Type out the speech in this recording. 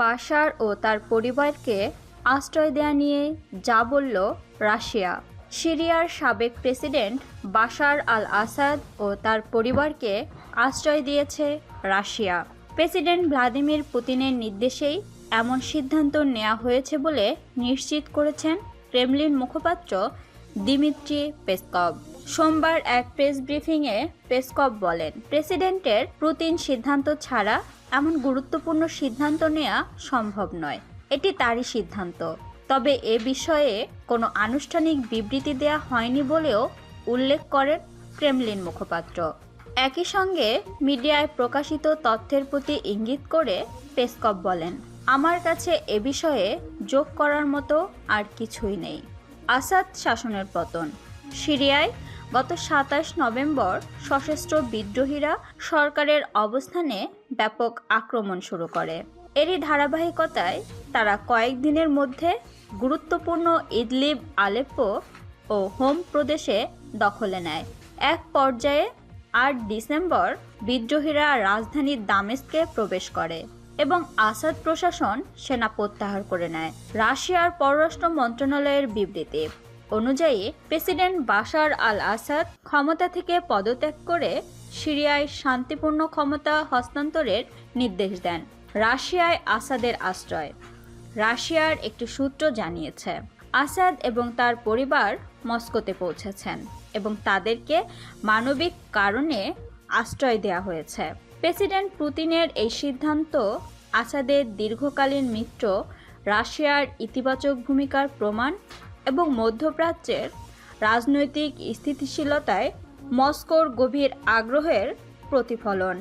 বাশার ও তার পরিবারকে আশ্রয় দেয়া নিয়ে যা বলল রাশিয়া। সিরিয়ার সাবেক প্রেসিডেন্ট বাশার আল আসাদ ও তার পরিবারকে আশ্রয় দিয়েছে রাশিয়া। প্রেসিডেন্ট ভ্লাদিমির পুতিনের নির্দেশেই এমন সিদ্ধান্ত নেওয়া হয়েছে বলে নিশ্চিত করেছেন ক্রেমলিন মুখপাত্র দিমিত্রি পেসকভ। সোমবার এক প্রেস ব্রিফিংয়ে পেসকভ বলেন, প্রেসিডেন্টের প্রতিন সিদ্ধান্ত ছাড়া এমন গুরুত্বপূর্ণ সিদ্ধান্ত নেওয়া সম্ভব নয়। এটি তারই সিদ্ধান্ত। তবে এ বিষয়ে কোনো আনুষ্ঠানিক বিবৃতি দেয়া হয়নি বলেও উল্লেখ করেন ক্রেমলিন মুখপাত্র। একই সঙ্গে মিডিয়ায় প্রকাশিত তথ্যের প্রতি ইঙ্গিত করে পেসকভ বলেন, আমার কাছে এ বিষয়ে যোগ করার মতো আর কিছুই নেই। আসাদ শাসনের পতন। সিরিয়ায় গত সাতাশ নভেম্বর সশস্ত্র বিদ্রোহীরা সরকারের অবস্থানে ব্যাপক আক্রমণ শুরু করে। এরই ধারাবাহিকতায় তারা কয়েকদিনের মধ্যে গুরুত্বপূর্ণ ইদলিব, আলেপ্পো ও হোম প্রদেশে দখলে নেয়। এক পর্যায়ে আট ডিসেম্বর বিদ্রোহীরা রাজধানী দামেস্কে প্রবেশ করে এবং আসাদ প্রশাসন সেনা প্রত্যাহার করে নেয়। রাশিয়ার পররাষ্ট্র মন্ত্রণালয়ের বিবৃতি। অনুযায়ী প্রেসিডেন্ট বাশার আল আসাদ ক্ষমতা থেকে পদত্যাগ করে সিরিয়ায় শান্তিপূর্ণ ক্ষমতা হস্তান্তরের নির্দেশ দেন, রাশিয়ায় আসাদের আশ্রয়। রাশিয়ার একটি সূত্র জানিয়েছে, আসাদ এবং তার পরিবার মস্কোতে পৌঁছেছেন এবং তাদেরকে মানবিক কারণে আশ্রয় দেওয়া হয়েছে। প্রেসিডেন্ট পুতিনের এই সিদ্ধান্ত আসাদের দীর্ঘকালীন মিত্র, রাশিয়ার ইতিবাচক ভূমিকার প্রমাণ এবং মধ্যপ্রাচ্যের রাজনৈতিক স্থিতিশীলতায় মস্কোর গভীর আগ্রহের প্রতিফলন।